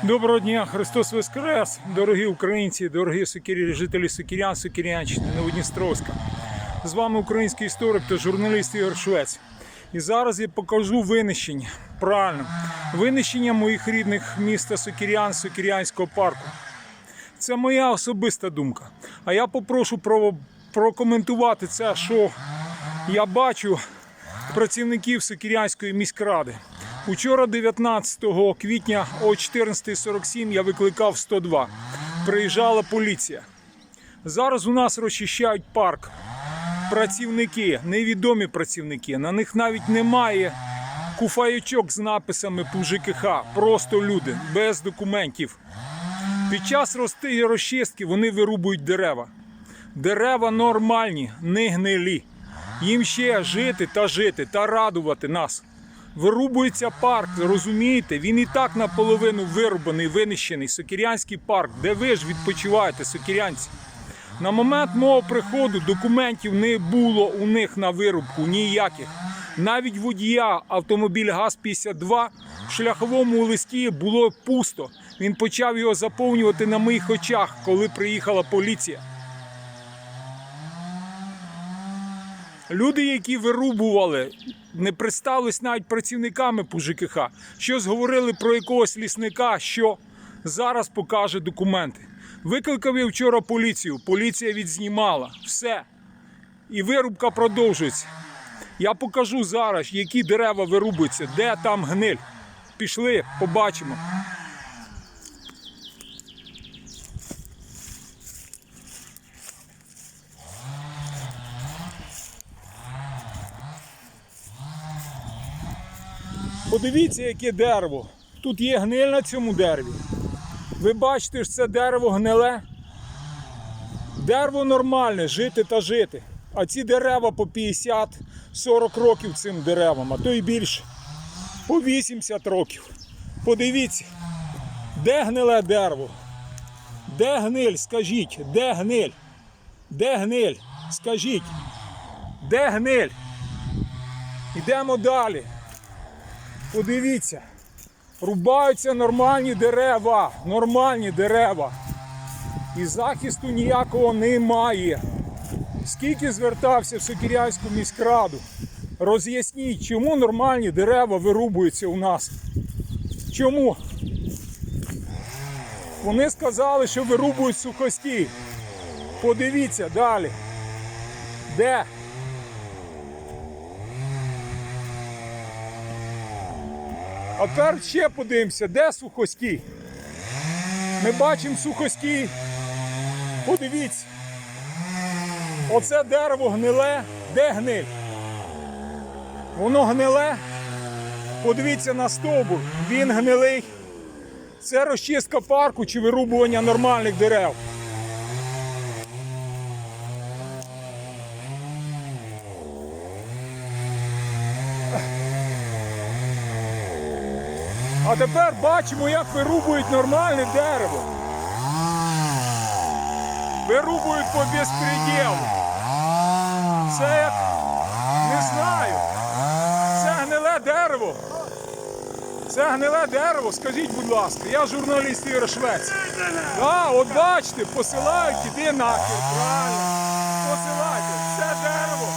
Доброго дня, Христос Воскрес, дорогі українці, дорогі сукірі, жителі Сукірян, Сукірянщини, Новодністровська. З вами український історик та журналіст Ігор Швець. І зараз я покажу винищення. Правильно, винищення моїх рідних міста Сукірян, Сукірянського парку. Це моя особиста думка. А я попрошу про, прокоментувати це, що я бачу працівників Сокірянської міськради. Учора, 19 квітня о 14.47 я викликав 102. Приїжджала поліція. Зараз у нас розчищають парк. Працівники, невідомі працівники. На них навіть немає куфаючок з написами ПУЖКХ. Просто люди, без документів. Під час рости розчистки вони вирубують дерева. Дерева нормальні, не гнилі. Їм ще жити та жити та радувати нас. Вирубується парк, розумієте? Він і так наполовину вирубаний, винищений. Сокірянський парк, де ви ж відпочиваєте, сокірянці. На момент мого приходу документів не було у них на вирубку ніяких. Навіть водія автомобіля ГАЗ-52 в шляховому листі було пусто. Він почав його заповнювати на моїх очах, коли приїхала поліція. Люди, які вирубували, не представились навіть працівниками ПУЖКХ. Щось говорили про якогось лісника, що зараз покаже документи. Викликав я вчора поліцію. Поліція відзнімала все. І вирубка продовжується. Я покажу зараз, які дерева вирубуються, де там гниль. Пішли, побачимо. Подивіться, яке дерево. Тут є гниль на цьому дереві. Ви бачите, що це дерево гниле. Дерево нормальне, жити та жити. А ці дерева по 50-40 років цим деревам, а то й більше. По 80 років. Подивіться, де гниле дерево? Де гниль? Скажіть, де гниль? Де гниль? Скажіть. Де гниль? Йдемо далі. Подивіться, рубаються нормальні дерева, нормальні дерева. І захисту ніякого немає. Скільки звертався в Сокірянську міськраду, роз'ясніть, чому нормальні дерева вирубуються у нас. Чому? Вони сказали, що вирубують сухості. Подивіться далі. Де? А тепер ще подивимося, де сухості. Ми бачимо сухості. Подивіться. Оце дерево гниле. Де гниль? Воно гниле. Подивіться на стовбур. Він гнилий. Це розчистка парку чи вирубування нормальних дерев. А тепер бачимо, як вирубують нормальне дерево. Вирубують по безпреділу. Це як не знаю. Це гниле дерево. Це гниле дерево, скажіть, будь ласка, я журналіст Ігор Швець. Да, от бачите, посилають, іди нахер, правильно. Посилайте, це дерево.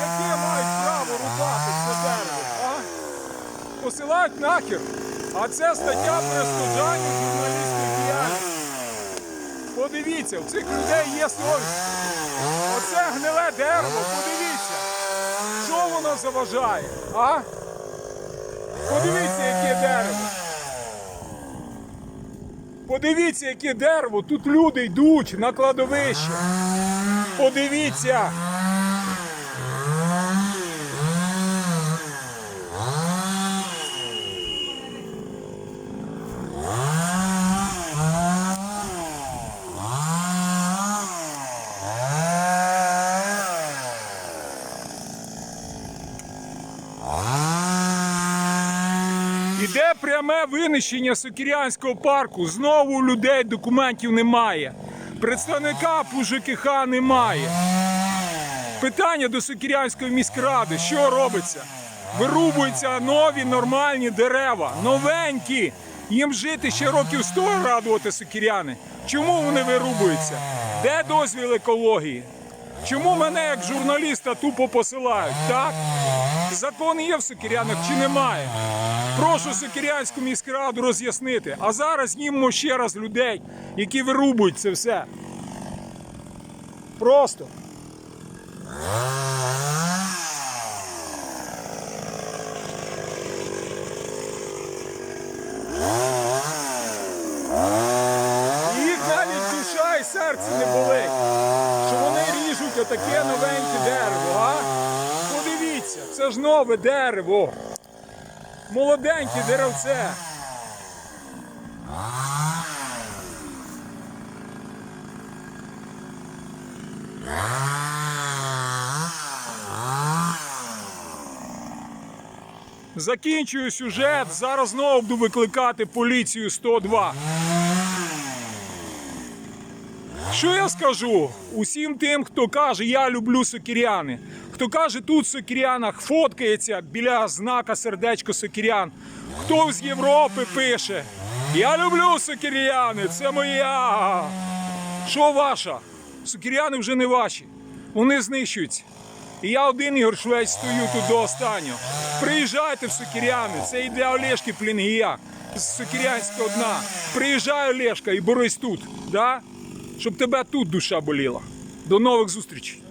Яке мають право рубати це дерево? А? Посилають нахер. А це стаття перешкоджання журналістської діяльності. Подивіться, у цих людей є совість. Оце гниле дерево, подивіться. Що воно заважає? А? Подивіться, яке дерево. Подивіться, яке дерево. Тут люди йдуть на кладовище. Подивіться. Іде пряме винищення Сокірянського парку. Знову у людей документів немає. Представника ПУЖКХ немає. Питання до Сокірянської міськради: що робиться? Вирубуються нові нормальні дерева, новенькі. Їм жити ще років 100 радувати сокіряни. Чому вони вирубуються? Де дозвіл екології? Чому мене як журналіста тупо посилають? Так? Закон є в Сокирянах чи немає? Прошу Сокирянську міськраду роз'яснити. А зараз знімемо ще раз людей, які вирубують це все. Просто. Їх навіть душа і серце не болить. Що вони ріжуть отаке новеньке дерево, а? Це ж нове дерево. Молоденьке деревце. Закінчую сюжет. Зараз знову буду викликати поліцію 102. Що я скажу усім тим, хто каже, я люблю сокіряни, хто каже, тут в сокірянах фоткається біля знака сердечко сокірян, хто з Європи пише, я люблю сокіряни, це моя. Що ваша? Сокіряни вже не ваші. Вони знищуються. І я один Ігор Швець стою тут до останнього. Приїжджайте в Сокіряни, це і для Олешки Плінгія з Сокірянського дна. Приїжджай, Олешка, і борись тут, да? щоб тебе тут душа боліла. До нових зустрічей.